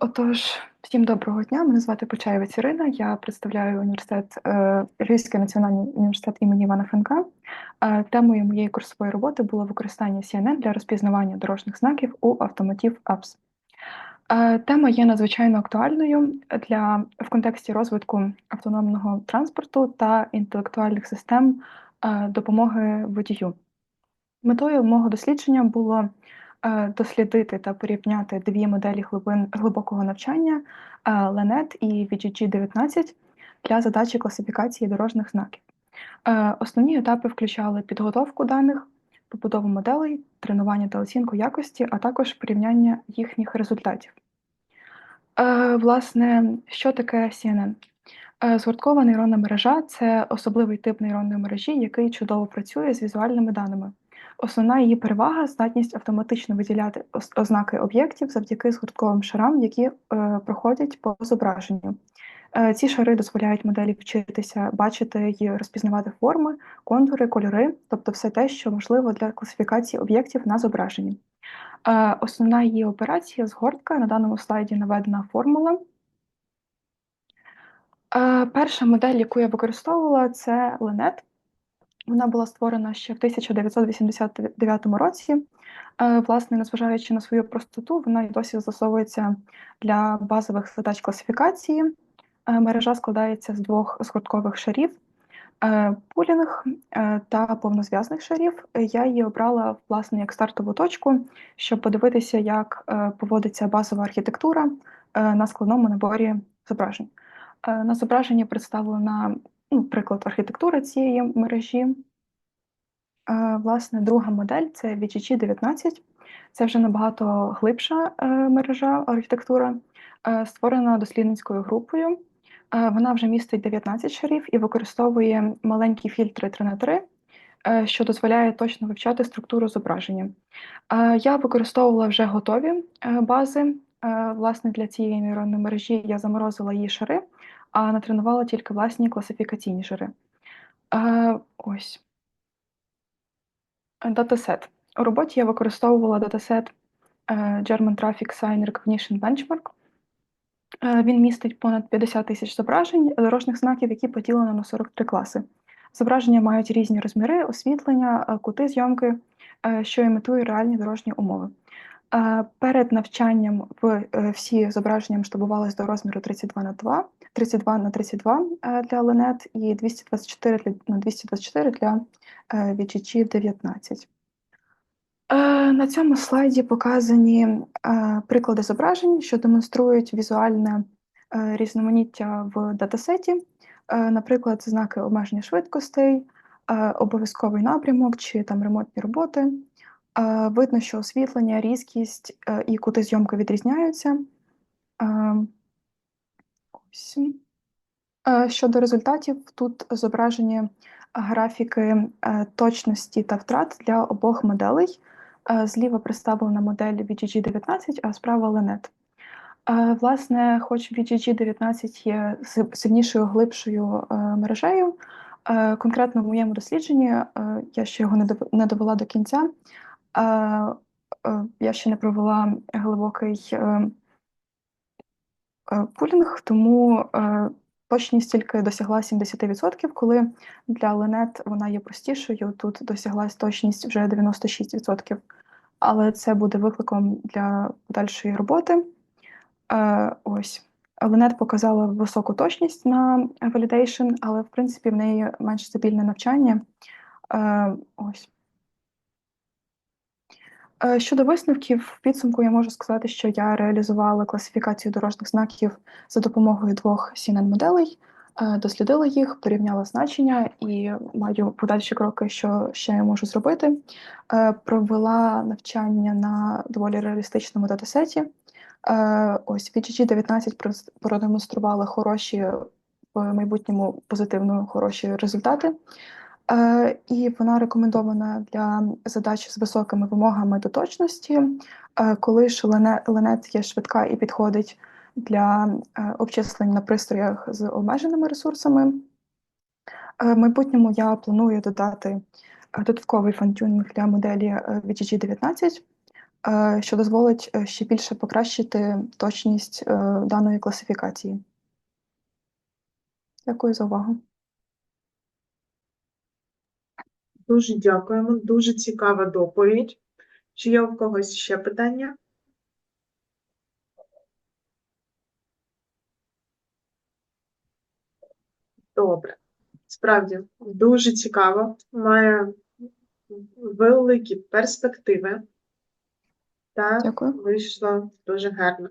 Отож, всім доброго дня. Мене звати Почаєвець Ірина. Я представляю університет е, Львівський національний університет імені Івана Франка. Е, темою моєї курсової роботи було використання CNN для розпізнавання дорожніх знаків у автоматів Apps. Е, тема є надзвичайно актуальною для в контексті розвитку автономного транспорту та інтелектуальних систем допомоги водію. Метою мого дослідження було дослідити та порівняти дві моделі глибин глибокого навчання LeNet і VGG19 для задачі класифікації дорожніх знаків. Е, основні етапи включали підготовку даних, побудову моделей, тренування та оцінку якості, а також порівняння їхніх результатів. Е, власне, що таке CNN? Згурткова нейронна мережа це особливий тип нейронної мережі, який чудово працює з візуальними даними. Основна її перевага здатність автоматично виділяти ознаки об'єктів завдяки згуртковим шарам, які е, проходять по зображенню. Е, ці шари дозволяють моделі вчитися, бачити і розпізнавати форми, контури, кольори, тобто все те, що можливо для класифікації об'єктів на зображенні. Е, основна її операція згортка на даному слайді наведена формула. Перша модель, яку я використовувала, це Ленет. Вона була створена ще в 1989 році. Е, власне, незважаючи на свою простоту, вона й досі застосовується для базових задач класифікації. Е, мережа складається з двох згорткових шарів. Е, пулінг та повнозв'язних шарів я її обрала власне як стартову точку, щоб подивитися, як поводиться базова архітектура на складному наборі зображень. На зображенні представлена приклад архітектури цієї мережі. Власне, друга модель це VGG19. Це вже набагато глибша е, мережа архітектура, е, створена дослідницькою групою. Е, вона вже містить 19 шарів і використовує маленькі фільтри 3 на 3 що дозволяє точно вивчати структуру зображення. Я використовувала вже готові бази. Власне, для цієї нейронної мережі я заморозила її шари, а натренувала тільки власні класифікаційні шари. Ось. Датасет. У роботі я використовувала датасет е, German Traffic Sign Recognition Benchmark. Е, він містить понад 50 тисяч зображень дорожніх знаків, які поділені на 43 класи. Зображення мають різні розміри, освітлення, е, кути зйомки, що імітує реальні дорожні умови. Перед навчанням в всі зображення масштабувалися до розміру 32 на 2, 32 на 32 для Ленет і 224 на 224 для VGG 19. На цьому слайді показані приклади зображень, що демонструють візуальне різноманіття в датасеті, наприклад, знаки обмеження швидкостей, обов'язковий напрямок чи там ремонтні роботи. Видно, що освітлення, різкість е, і кути зйомки відрізняються. Ось. Щодо результатів, тут зображені графіки е, точності та втрат для обох моделей. Е, зліва представлена модель VGG19, а справа Lenet. Власне, хоч VGG19 є сильнішою глибшою мережею, конкретно в моєму дослідженні я ще його не довела до кінця. Я ще не провела глибокий е, е, пулінг, тому е, точність тільки досягла 70%, коли для Ленет вона є простішою. Тут досяглась точність вже 96%. Але це буде викликом для подальшої роботи. Ось. Ленет показала високу точність на validation, але в принципі в неї менш стабільне навчання. Ось. Е, щодо висновків, в підсумку я можу сказати, що я реалізувала класифікацію дорожніх знаків за допомогою двох cnn моделей, е, дослідила їх, порівняла значення і маю подальші кроки, що ще я можу зробити. Е, провела навчання на доволі реалістичному датасеті. Ось VGG 19 продемонструвала хороші в майбутньому позитивно хороші результати. Е, і вона рекомендована для задач з високими вимогами до точності, е, коли ж ленет є швидка і підходить для е, обчислень на пристроях з обмеженими ресурсами. В майбутньому я планую додати додатковий фантюнінг для моделі VGG 19 е, що дозволить ще більше покращити точність даної класифікації. Дякую за увагу. Дуже дякуємо, дуже цікава доповідь. Чи є у когось ще питання? Добре. Справді, дуже цікаво, має великі перспективи. Так, Дякую. вийшло дуже гарно.